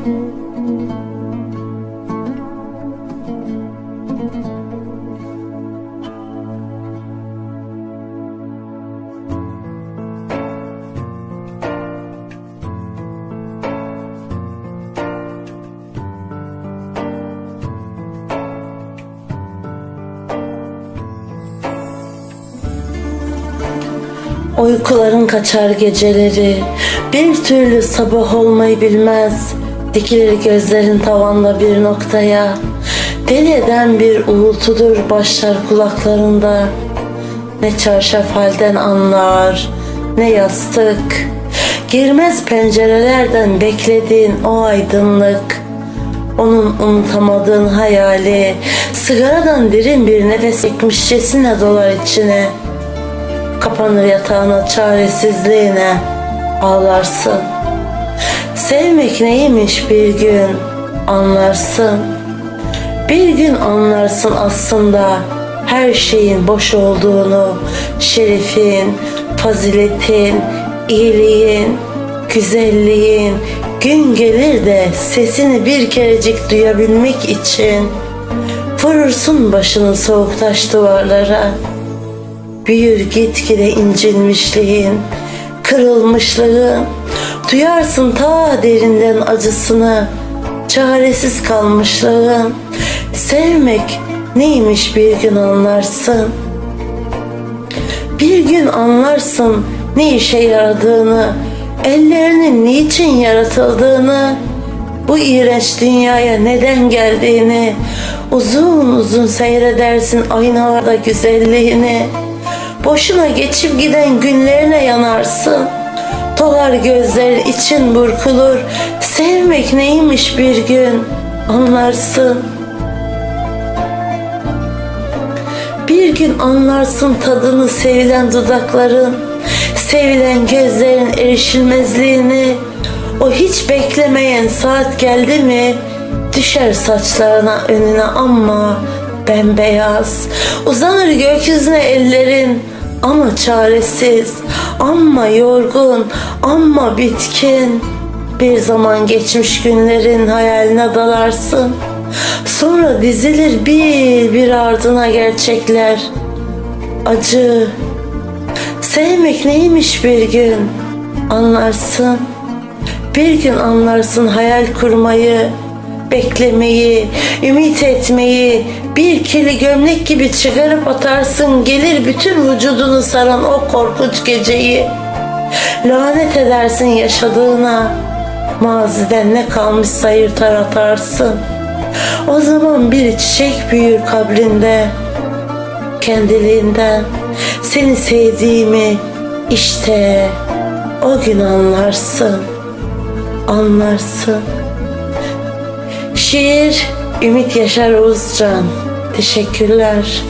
Uykuların kaçar geceleri, bir türlü sabah olmayı bilmez. Dikilir gözlerin tavanda bir noktaya, deli eden bir uğultudur başlar kulaklarında. Ne çarşaf halden anlar, ne yastık. Girmez pencerelerden beklediğin o aydınlık. Onun unutamadığın hayali, sigaradan derin bir nefes çekmişçesine dolar içine. Kapanır yatağına çaresizliğine ağlarsın. Sevmek neymiş bir gün anlarsın. Bir gün anlarsın aslında her şeyin boş olduğunu, şerefin, faziletin, iyiliğin, güzelliğin gün gelir de sesini bir kerecik duyabilmek için vurursun başını soğuk taş duvarlara. Büyür gitgide incinmişliğin, kırılmışlığın, duyarsın ta derinden acısını, çaresiz kalmışlığın. Sevmek neymiş bir gün anlarsın. Bir gün anlarsın ne işe yaradığını, ellerinin niçin yaratıldığını, bu iğrenç dünyaya neden geldiğini, uzun uzun seyredersin aynalarda güzelliğini. Boşuna geçip giden günlerine yanarsın. Dolar gözler için burkulur. Sevmek neymiş bir gün anlarsın. Bir gün anlarsın tadını sevilen dudakların, sevilen gözlerin erişilmezliğini. O hiç beklemeyen saat geldi mi düşer saçlarına önüne ama bembeyaz. Uzanır gökyüzüne ellerin ama çaresiz, ama yorgun, ama bitkin. Bir zaman geçmiş günlerin hayaline dalarsın. Sonra dizilir bir bir ardına gerçekler. Acı. Sevmek neymiş bir gün anlarsın. Bir gün anlarsın hayal kurmayı, beklemeyi, ümit etmeyi, bir kirli gömlek gibi çıkarıp atarsın gelir bütün vücudunu saran o korkunç geceyi. Lanet edersin yaşadığına, maziden ne kalmışsa yırtar atarsın. O zaman bir çiçek büyür kabrinde, kendiliğinden seni sevdiğimi işte o gün anlarsın, anlarsın. Şiir Ümit Yaşar Oğuzcan. Teşekkürler.